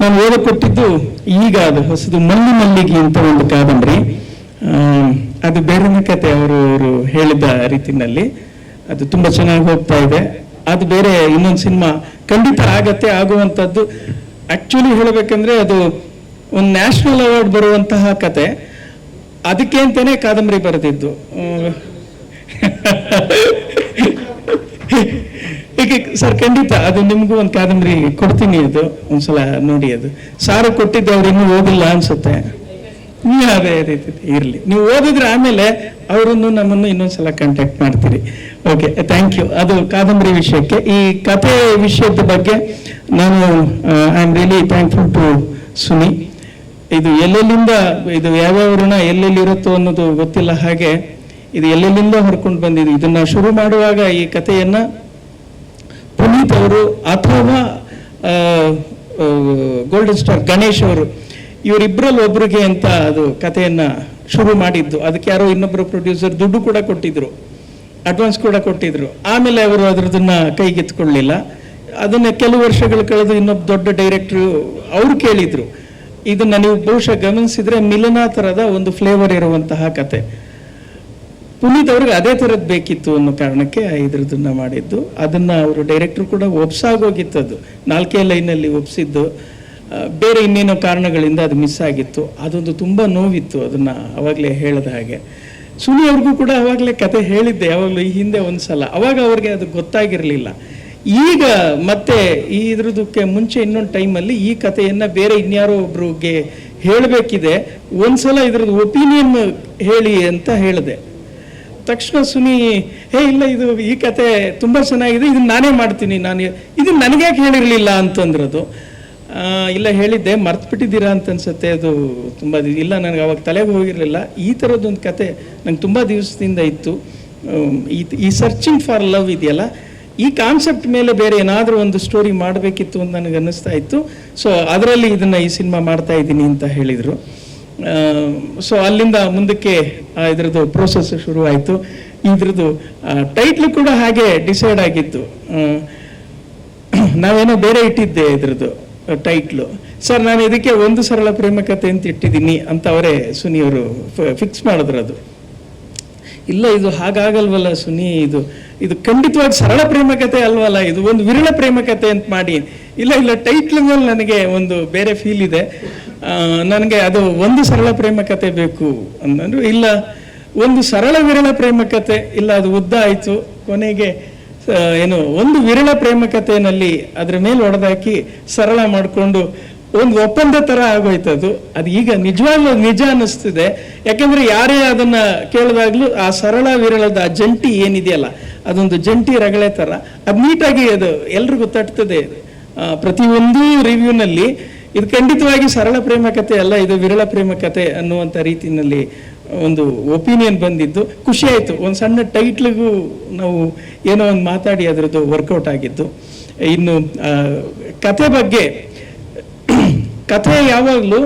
ನಾನು ಓದ ಕೊಟ್ಟಿದ್ದು ಈಗ ಅದು ಹೊಸದು ಮಲ್ಲಿ ಮಲ್ಲಿಗೆ ಅಂತ ಒಂದು ಕಾದಂಬರಿ. ಅದು ಬೇರೆ ಕತೆ ಅವರು ಅವರು ಹೇಳಿದ ರೀತಿನಲ್ಲಿ. ಅದು ತುಂಬಾ ಚೆನ್ನಾಗಿ ಹೋಗ್ತಾ ಇದೆ. ಅದು ಬೇರೆ ಇನ್ನೊಂದು ಸಿನಿಮಾ ಖಂಡಿತ ಆಗತ್ತೆ, ಆಗುವಂಥದ್ದು. ಆ್ಯಕ್ಚುಲಿ ಹೇಳಬೇಕಂದ್ರೆ ಅದು ಒಂದು ನ್ಯಾಷನಲ್ ಅವಾರ್ಡ್ ಬರುವಂತಹ ಕತೆ. ಅದಕ್ಕೆ ಅಂತಲೇ ಕಾದಂಬರಿ ಬರೆದಿದ್ದು. ಸರ್, ಖಂಡಿತ, ಅದು ನಿಮಗೂ ಒಂದು ಕಾದಂಬರಿ ಕೊಡ್ತೀನಿ ಅದು, ಒಂದ್ಸಲ ನೋಡಿ ಅದು. ಸಾರು ಕೊಟ್ಟಿದ್ದು ಅವ್ರು ಇನ್ನೂ ಓದಿಲ್ಲ ಅನ್ಸುತ್ತೆ. ಅದೇ ರೀತಿ ಇರಲಿ. ನೀವು ಓದಿದ್ರೆ ಆಮೇಲೆ ಅವರನ್ನು ನಮ್ಮನ್ನು ಇನ್ನೊಂದ್ಸಲ ಕಾಂಟ್ಯಾಕ್ಟ್ ಮಾಡ್ತೀರಿ. ಓಕೆ ಥ್ಯಾಂಕ್ ಯು ಅದು ಕಾದಂಬರಿ ವಿಷಯಕ್ಕೆ. ಈ ಕಥೆ ವಿಷಯದ ಬಗ್ಗೆ ನಾನು I am really thankful to Suni. ಇದು ಎಲ್ಲೆಲ್ಲಿಂದ, ಇದು ಯಾವ್ಯಾವ ಋಣ ಎಲ್ಲೆಲ್ಲಿ ಇರುತ್ತೋ ಅನ್ನೋದು ಗೊತ್ತಿಲ್ಲ ಹಾಗೆ, ಇದು ಎಲ್ಲೆಲ್ಲಿಂದ ಹೊರ್ಕೊಂಡು ಬಂದಿದೆ ಇದನ್ನ ಶುರು ಮಾಡುವಾಗ ಈ ಕಥೆಯನ್ನ ಪುನೀತ್ ಅವರು ಅಥವಾ ಗೋಲ್ಡನ್ ಸ್ಟಾರ್ ಗಣೇಶ್ ಅವರು ಇವರಿಬ್ಬರಲ್ಲಿ ಒಬ್ರಿಗೆ ಅಂತ ಅದು ಕಥೆಯನ್ನು ಶುರು ಮಾಡಿದ್ದು. ಅದಕ್ಕೆ ಯಾರೋ ಇನ್ನೊಬ್ಬರು ಪ್ರೊಡ್ಯೂಸರ್ ದುಡ್ಡು ಕೂಡ ಕೊಟ್ಟಿದ್ರು. ಅಡ್ವಾನ್ಸ್ ಕೂಡ ಕೊಟ್ಟಿದ್ರು. ಆಮೇಲೆ ಅವರು ಅದರದನ್ನು ಕೈಗೆತ್ಕೊಳ್ಳಿಲ್ಲ ಅದನ್ನು ಕೆಲವು ವರ್ಷಗಳು ಕಳೆದು ಇನ್ನೊಬ್ಬ ದೊಡ್ಡ ಡೈರೆಕ್ಟ್ರು ಅವರು ಕೇಳಿದ್ರು. ಇದನ್ನ ನೀವು ಬಹುಶಃ ಗಮನಿಸಿದರೆ ಮಿಲನಾ ಥರದ ಒಂದು ಫ್ಲೇವರ್ ಇರುವಂತಹ ಕತೆ. ಪುನೀತ್ ಅವ್ರಿಗೆ ಅದೇ ಥರದ್ದು ಬೇಕಿತ್ತು ಅನ್ನೋ ಕಾರಣಕ್ಕೆ ಇದ್ರದನ್ನ ಮಾಡಿದ್ದು. ಅದನ್ನ ಅವರು ಡೈರೆಕ್ಟರ್ ಕೂಡ ಒಪ್ಸಾಗೋಗಿತ್ತು ಅದು. ನಾಲ್ಕೇ ಲೈನಲ್ಲಿ ಒಪ್ಸಿದ್ದು. ಬೇರೆ ಇನ್ನೇನೋ ಕಾರಣಗಳಿಂದ ಅದು ಮಿಸ್ ಆಗಿತ್ತು. ಅದೊಂದು ತುಂಬ ನೋವಿತ್ತು ಅದನ್ನ ಅವಾಗಲೇ ಹೇಳಿದ ಹಾಗೆ. ಸುನಿ ಅವ್ರಿಗೂ ಕೂಡ ಅವಾಗಲೇ ಕತೆ ಹೇಳಿದ್ದೆ, ಯಾವಾಗಲೂ ಈ ಹಿಂದೆ ಒಂದ್ಸಲ. ಅವಾಗ ಅವ್ರಿಗೆ ಅದು ಗೊತ್ತಾಗಿರಲಿಲ್ಲ. ಈಗ ಮತ್ತೆ ಈ ಇದ್ರದಕ್ಕೆ ಮುಂಚೆ ಇನ್ನೊಂದು ಟೈಮಲ್ಲಿ ಈ ಕಥೆಯನ್ನ ಬೇರೆ ಇನ್ಯಾರೋ ಒಬ್ರಿಗೆ ಹೇಳಬೇಕಿದೆ. ಒಂದ್ಸಲ ಇದ್ರದ್ದು ಒಪಿನಿಯನ್ ಹೇಳಿ ಅಂತ ಹೇಳಿದೆ. ತಕ್ಷಣ ಸುನಿ ಹೇ ಇಲ್ಲ, ಇದು ಈ ಕತೆ ತುಂಬ ಚೆನ್ನಾಗಿದೆ, ಇದನ್ನ ನಾನೇ ಮಾಡ್ತೀನಿ, ನಾನು ಇದು ನನಗೆ ಯಾಕೆ ಹೇಳಿರಲಿಲ್ಲ? ಅಂತಂದ್ರದು. ಇಲ್ಲ, ಹೇಳಿದ್ದೆ ಮರ್ತು ಬಿಟ್ಟಿದ್ದೀರಾ ಅಂತ ಅನ್ಸುತ್ತೆ. ಅದು ತುಂಬ ಇಲ್ಲ, ನನಗೆ ಅವಾಗ ತಲೆಗೆ ಹೋಗಿರಲಿಲ್ಲ. ಈ ಥರದ್ದೊಂದು ಕತೆ ನಂಗೆ ತುಂಬ ದಿವಸದಿಂದ ಇತ್ತು. ಈ ಈ ಸರ್ಚಿಂಗ್ ಫಾರ್ ಲವ್ ಇದೆಯಲ್ಲ, ಈ ಕಾನ್ಸೆಪ್ಟ್ ಮೇಲೆ ಬೇರೆ ಏನಾದರೂ ಒಂದು ಸ್ಟೋರಿ ಮಾಡಬೇಕಿತ್ತು ಅಂತ ನನಗೆ ಅನ್ನಿಸ್ತಾ ಇತ್ತು. ಸೊ ಅದರಲ್ಲಿ ಇದನ್ನು ಈ ಸಿನಿಮಾ ಮಾಡ್ತಾ ಇದ್ದೀನಿ ಅಂತ ಹೇಳಿದರು. ಸೊ ಅಲ್ಲಿಂದ ಮುಂದಕ್ಕೆ ಇದರದ್ದು ಪ್ರೋಸೆಸ್ ಶುರುವಾಯಿತು. ಇದ್ರದ್ದು ಟೈಟ್ಲು ಕೂಡ ಹಾಗೆ ಡಿಸೈಡ್ ಆಗಿತ್ತು. ನಾವೇನೋ ಬೇರೆ ಇಟ್ಟಿದ್ದೆ ಇದ್ರದ್ದು ಟೈಟ್ಲು ಸರ್, ನಾನು ಇದಕ್ಕೆ ಒಂದು ಸರಳ ಪ್ರೇಮ ಕಥೆ ಅಂತ ಇಟ್ಟಿದ್ದೀನಿ ಅಂತ ಅವರೇ ಸುನಿಯವರು ಫಿಕ್ಸ್ ಮಾಡಿದ್ರು ಅದು. ಇಲ್ಲ, ಇದು ಹಾಗಾಗಲ್ವಲ್ಲ ಸುನಿ, ಇದು ಇದು ಖಂಡಿತವಾಗಿ ಸರಳ ಪ್ರೇಮ ಕಥೆ ಅಲ್ವಲ್ಲ, ಇದು ಒಂದು ವಿರಳ ಪ್ರೇಮ ಕಥೆ ಅಂತ ಮಾಡಿ. ಇಲ್ಲ ಇಲ್ಲ ಟೈಟ್ಲ್ ಮೇಲೆ ನನಗೆ ಒಂದು ಬೇರೆ ಫೀಲ್ ಇದೆ. ನನಗೆ ಅದು ಒಂದು ಸರಳ ಪ್ರೇಮ ಕತೆ ಬೇಕು ಅಂದ್ರು ಇಲ್ಲ, ಒಂದು ಸರಳ ವಿರಳ ಪ್ರೇಮ ಕತೆ, ಇಲ್ಲ, ಅದು ಉದ್ದ ಆಯ್ತು. ಕೊನೆಗೆ ಏನು, ಒಂದು ವಿರಳ ಪ್ರೇಮ ಕಥೆನಲ್ಲಿ ಅದ್ರ ಮೇಲೆ ಹೊಡೆದಾಕಿ ಸರಳ ಮಾಡಿಕೊಂಡು ಒಂದು ಒಪ್ಪಂದ ಥರ ಆಗೋಯ್ತು ಅದು ಅದು ಈಗ ನಿಜವಾಗ್ಲೂ ನಿಜ ಅನ್ನಿಸ್ತಿದೆ. ಯಾಕಂದ್ರೆ ಯಾರೇ ಅದನ್ನ ಕೇಳಿದಾಗಲೂ ಆ ಸರಳ ವಿರಳದ ಆ ಜಂಟಿ ಏನಿದೆಯಲ್ಲ, ಅದೊಂದು ಜಂಟಿ ರಗಳೆ ತರ. ಅದು ನೀಟಾಗಿ ಅದು ಎಲ್ರಿಗೂ ತಟ್ತದೆ. ಪ್ರತಿಯೊಂದು ರಿವ್ಯೂನಲ್ಲಿ ಇದು ಖಂಡಿತವಾಗಿ ಸರಳ ಪ್ರೇಮ ಕಥೆ ಅಲ್ಲ, ಇದು ವಿರಳ ಪ್ರೇಮ ಕಥೆ ಅನ್ನುವಂಥ ರೀತಿಯಲ್ಲಿ ಒಂದು ಒಪಿನಿಯನ್ ಬಂದಿದ್ದು. ಖುಷಿ ಆಯಿತು. ಒಂದು ಸಣ್ಣ ಟೈಟ್ಲಿಗೂ ನಾವು ಏನೋ ಒಂದು ಮಾತಾಡಿ ಅದರದ್ದು ವರ್ಕೌಟ್ ಆಗಿದ್ದು. ಇನ್ನು ಕತೆ ಬಗ್ಗೆ ಕಥೆ ಯಾವಾಗಲೂ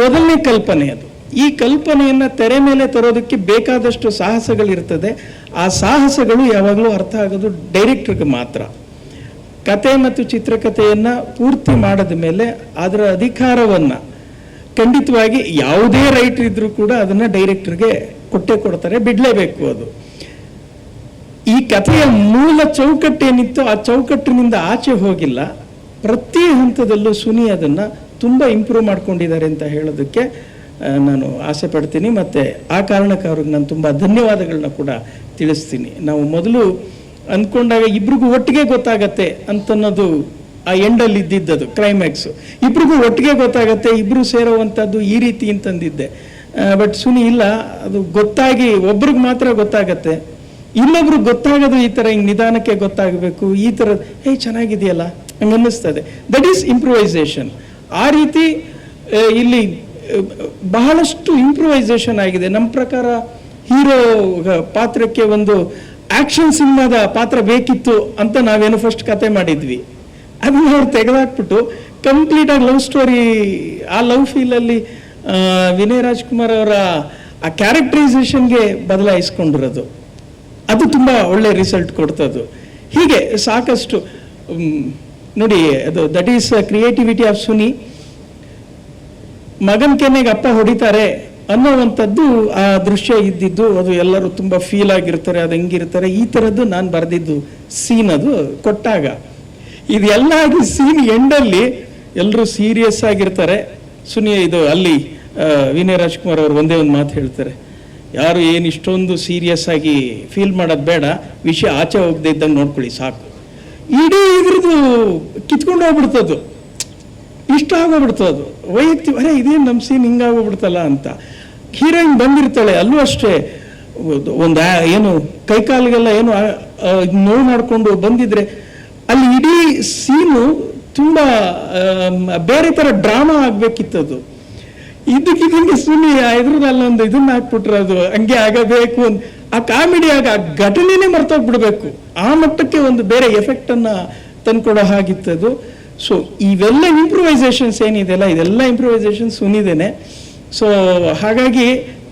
ಮೊದಲನೇ ಕಲ್ಪನೆ ಅದು. ಈ ಕಲ್ಪನೆಯನ್ನ ತೆರೆ ಮೇಲೆ ತರೋದಕ್ಕೆ ಬೇಕಾದಷ್ಟು ಸಾಹಸಗಳಿರ್ತದೆ. ಆ ಸಾಹಸಗಳು ಯಾವಾಗಲೂ ಅರ್ಥ ಆಗೋದು ಡೈರೆಕ್ಟ್ರಿಗೆ ಮಾತ್ರ. ಕತೆ ಮತ್ತು ಚಿತ್ರಕಥೆಯನ್ನು ಪೂರ್ತಿ ಮಾಡದ ಮೇಲೆ ಅದರ ಅಧಿಕಾರವನ್ನ ಖಂಡಿತವಾಗಿ ಯಾವುದೇ ರೈಟರ್ ಇದ್ದರೂ ಕೂಡ ಅದನ್ನ ಡೈರೆಕ್ಟರ್ಗೆ ಕೊಟ್ಟೆ ಕೊಡ್ತಾರೆ ಬಿಡಲೇಬೇಕು ಅದು. ಈ ಕಥೆಯ ಮೂಲ ಚೌಕಟ್ಟೇನಿತ್ತು ಆ ಚೌಕಟ್ಟಿನಿಂದ ಆಚೆ ಹೋಗಿಲ್ಲ. ಪ್ರತಿ ಹಂತದಲ್ಲೂ ಸುನಿ ಅದನ್ನ ತುಂಬಾ ಇಂಪ್ರೂವ್ ಮಾಡ್ಕೊಂಡಿದ್ದಾರೆ ಅಂತ ಹೇಳೋದಕ್ಕೆ ನಾನು ಆಸೆ ಪಡ್ತೀನಿ. ಮತ್ತೆ ಆ ಕಾರಣಕ್ಕೆ ಅವ್ರಿಗೆ ನಾನು ತುಂಬಾ ಧನ್ಯವಾದಗಳನ್ನ ಕೂಡ ತಿಳಿಸ್ತೀನಿ. ನಾವು ಮೊದಲು ಅಂದ್ಕೊಂಡಾಗ ಇಬ್ರಿಗೂ ಒಟ್ಟಿಗೆ ಗೊತ್ತಾಗತ್ತೆ ಅಂತನ್ನೋದು ಆ ಎಂಡಲ್ಲಿ ಇದ್ದಿದ್ದದು ಕ್ಲೈಮ್ಯಾಕ್ಸ್ ಇಬ್ರಿಗೂ ಒಟ್ಟಿಗೆ ಗೊತ್ತಾಗತ್ತೆ, ಇಬ್ರು ಸೇರೋವಂಥದ್ದು ಈ ರೀತಿ ಅಂತಂದಿದ್ದೆ. ಬಟ್ ಸುನಿ ಇಲ್ಲ, ಅದು ಗೊತ್ತಾಗಿ ಒಬ್ರಿಗೆ ಮಾತ್ರ ಗೊತ್ತಾಗತ್ತೆ. ಇನ್ನೊಬ್ರು ಗೊತ್ತಾಗೋದು ಈ ಥರ ಹಿಂಗೆ ನಿಧಾನಕ್ಕೆ ಗೊತ್ತಾಗಬೇಕು, ಈ ಥರ ಹೇ ಚೆನ್ನಾಗಿದೆಯಲ್ಲ? ಹಂಗೆ ಅನ್ನಿಸ್ತದೆ. ದಟ್ ಈಸ್ ಇಂಪ್ರೂವೈಸೇಷನ್ ಆ ರೀತಿ ಇಲ್ಲಿ ಬಹಳಷ್ಟು ಇಂಪ್ರೂವೈಸೇಷನ್ ಆಗಿದೆ. ನಮ್ಮ ಪ್ರಕಾರ ಹೀರೋ ಪಾತ್ರಕ್ಕೆ ಒಂದು ಆಕ್ಷನ್ ಸಿನಿಮಾದ ಪಾತ್ರ ಬೇಕಿತ್ತು ಅಂತ ನಾವೇನು ಫಸ್ಟ್ ಕತೆ ಮಾಡಿದ್ವಿ. ಅದನ್ನ ಅವ್ರು ತೆಗೆದಾಕ್ಬಿಟ್ಟು ಕಂಪ್ಲೀಟ್ ಆಗಿ ಲವ್ ಸ್ಟೋರಿ ಆ ಲವ್ ಫೀಲಲ್ಲಿ ವಿನಯ್ ರಾಜ್ಕುಮಾರ್ ಅವರ ಆ ಕ್ಯಾರೆಕ್ಟರೈಸೇಷನ್ಗೆ ಬದಲಾಯಿಸ್ಕೊಂಡಿರೋದು. ಅದು ತುಂಬ ಒಳ್ಳೆ ರಿಸಲ್ಟ್ ಕೊಡ್ತದ್ದು. ಹೀಗೆ ಸಾಕಷ್ಟು ನೋಡಿ, ಅದು that is creativity of Suni ಮಗನ್ ಕೆನ್ನೆಗೆ ಅಪ್ಪ ಹೊಡಿತಾರೆ ಅನ್ನೋವಂಥದ್ದು ಆ ದೃಶ್ಯ ಇದ್ದಿದ್ದು, ಅದು ಎಲ್ಲರೂ ತುಂಬ ಫೀಲ್ ಆಗಿರ್ತಾರೆ, ಅದು ಹೆಂಗಿರ್ತಾರೆ, ಈ ಥರದ್ದು ನಾನು ಬರೆದಿದ್ದು ಸೀನ್ ಅದು ಕೊಟ್ಟಾಗ. ಇದೆಲ್ಲ ಆಗಿ ಸೀನ್ ಎಂಡಲ್ಲಿ ಎಲ್ಲರೂ ಸೀರಿಯಸ್ ಆಗಿರ್ತಾರೆ. ಸುನಿ ಇದು ಅಲ್ಲಿ ವಿನಯ್ ರಾಜ್ಕುಮಾರ್ ಅವರು ಒಂದೇ ಒಂದು ಮಾತು ಹೇಳ್ತಾರೆ. ಯಾರು ಏನು ಇಷ್ಟೊಂದು ಸೀರಿಯಸ್ ಆಗಿ ಫೀಲ್ ಮಾಡೋದು ಬೇಡ, ವಿಷಯ ಆಚೆ ಹೋಗದೆ ಇದ್ದಂಗೆ ನೋಡ್ಕೊಳ್ಳಿ, ಸಾಕು. ಇಡೀ ಇದ್ರದ್ದು ಕಿತ್ಕೊಂಡು ಹೋಗ್ಬಿಡ್ತದ್ದು. ಇಷ್ಟ ಆಗೋಗ್ಬಿಡ್ತದ್ದು. ವೈಯಕ್ತಿಕ ಅರೆ, ಇದೇನು ನಮ್ಮ ಸೀನ್ ಹಿಂಗಾಗೋಗ್ಬಿಡ್ತಲ್ಲ ಅಂತ. ಹೀರೋಯಿನ್ ಬಂದಿರ್ತಾಳೆ ಅಲ್ಲೂ ಅಷ್ಟೇ. ಒಂದು- ಏನು ಕೈಕಾಲಿಗೆಲ್ಲ ಏನು ನೋವು ಮಾಡಿಕೊಂಡು ಬಂದಿದ್ರೆ ಅಲ್ಲಿ ಇಡೀ ಸೀನು ತುಂಬ ಬೇರೆ ಥರ ಡ್ರಾಮಾ ಆಗಬೇಕಿತ್ತದು. ಸುನಿ ಇದ್ರದಲ್ಲ ಒಂದು ಇದನ್ನ ಹಾಕ್ಬಿಟ್ರೆ ಅದು ಹಂಗೆ ಆಗಬೇಕು ಅಂತ ಆ ಕಾಮಿಡಿ ಆಗ ಆ ಘಟನೆನೇ ಮರ್ತೋಗ್ಬಿಡ್ಬೇಕು. ಆ ಮಟ್ಟಕ್ಕೆ ಒಂದು ಬೇರೆ ಎಫೆಕ್ಟ್ ಅನ್ನ ತಂದ್ಕೊಡೋ ಹಾಗಿತ್ತದು. ಸೊ ಇವೆಲ್ಲ ಇಂಪ್ರೂವೈಸೇಷನ್ಸ್ ಏನಿದೆಯಲ್ಲ ಇದೆಲ್ಲ ಇಂಪ್ರೂವೈಸೇಷನ್ಸ್ ಸುನಿದೇನೆ. ಸೊ ಹಾಗಾಗಿ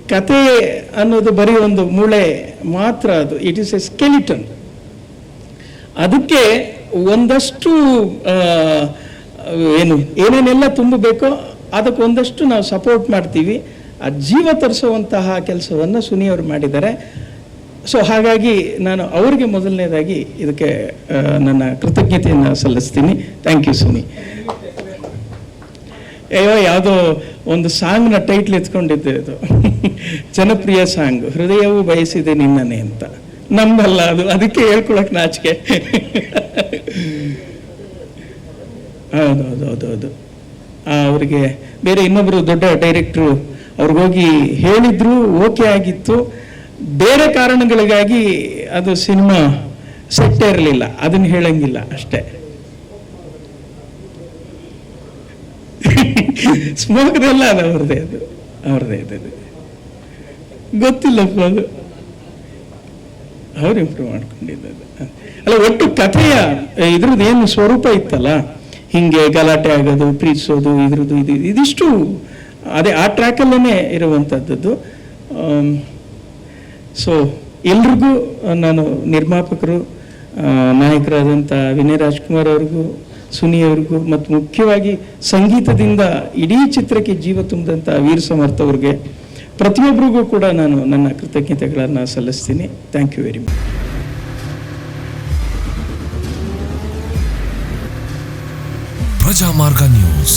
ಕತೆ ಅನ್ನೋದು ಬರೀ ಒಂದು ಮೂಳೆ ಮಾತ್ರ ಅದು. ಇಟ್ ಈಸ್ ಎ ಸ್ಕೆಲಿಟನ್ ಅದಕ್ಕೆ ಒಂದಷ್ಟು ಏನು, ಏನೇನೆಲ್ಲ ತುಂಬಬೇಕೋ ಅದಕ್ಕೆ ಒಂದಷ್ಟು ನಾವು ಸಪೋರ್ಟ್ ಮಾಡ್ತೀವಿ. ಆ ಜೀವ ತರಿಸುವಂತಹ ಕೆಲಸವನ್ನು ಸುನಿ ಅವರು ಮಾಡಿದ್ದಾರೆ. ಸೊ ಹಾಗಾಗಿ ನಾನು ಅವರಿಗೆ ಮೊದಲನೇದಾಗಿ ಇದಕ್ಕೆ ನನ್ನ ಕೃತಜ್ಞತೆಯನ್ನು ಸಲ್ಲಿಸ್ತೀನಿ. Thank you Suni. ಅಯ್ಯೋ ಯಾವುದೋ ಒಂದು ಸಾಂಗ್ನ ಟೈಟ್ಲ್ ಎತ್ಕೊಂಡಿದ್ದೆ ಅದು. ಜನಪ್ರಿಯ ಸಾಂಗ್ ಹೃದಯವು ಬಯಸಿದೆ ನಿನ್ನನೆ ಅಂತ. ನಂಬಲ್ಲ ಅದು ಅದಕ್ಕೆ ಹೇಳ್ಕೊಳಕ್ ನಾಚಿಕೆ. ಹೌದು ಹೌದು ಹೌದು ಆ, ಅವ್ರಿಗೆ ಬೇರೆ ಇನ್ನೊಬ್ರು ದೊಡ್ಡ ಡೈರೆಕ್ಟ್ರು ಅವ್ರಿಗೋಗಿ ಹೇಳಿದ್ರು ಓಕೆ ಆಗಿತ್ತು. ಬೇರೆ ಕಾರಣಗಳಿಗಾಗಿ ಅದು ಸಿನಿಮಾ ಸೆಟ್ಟೇ ಇರಲಿಲ್ಲ ಅದನ್ನ ಹೇಳಂಗಿಲ್ಲ ಅಷ್ಟೇ. ಸ್ಮೋಕ್ದೆಲ್ಲ ಅದು ಅವ್ರದ್ದೇ ಅದು, ಅವ್ರದ್ದೇ ಇದೆ ಅದು. ಗೊತ್ತಿಲ್ಲಪ್ಪ ಅದು. ಅವ್ರು ಇಂಪ್ರೂವ್ ಮಾಡ್ಕೊಂಡಿದ್ದದು ಅಲ್ಲ, ಒಟ್ಟು ಕಥೆಯ ಇದ್ರದ್ದು ಏನು ಸ್ವರೂಪ ಇತ್ತಲ್ಲ? ಹಿಂಗೆ ಗಲಾಟೆ ಆಗೋದು, ಪ್ರೀತಿಸೋದು, ಇದ್ರದ್ದು ಇದು ಇದಿಷ್ಟು ಅದೇ ಆ ಟ್ರ್ಯಾಕಲ್ಲೇ ಇರುವಂಥದ್ದು ಸೊ ಎಲ್ರಿಗೂ ನಾನು ನಿರ್ಮಾಪಕರು ನಾಯಕರಾದಂಥ ವಿನಯ್ ರಾಜ್ಕುಮಾರ್ ಅವ್ರಿಗೂ ಸುನಿ ಅವ್ರಿಗೂ ಮತ್ತು ಮುಖ್ಯವಾಗಿ ಸಂಗೀತದಿಂದ ಇಡೀ ಚಿತ್ರಕ್ಕೆ ಜೀವ ತುಂಬಿದಂಥ ವೀರ ಸಮರ್ಥ ಅವ್ರಿಗೆ ಪ್ರತಿಯೊಬ್ಬರಿಗೂ ಕೂಡ ನಾನು ನನ್ನ ಕೃತಜ್ಞತೆಗಳನ್ನು ಸಲ್ಲಿಸ್ತೀನಿ. Thank you very much Prajamarga news.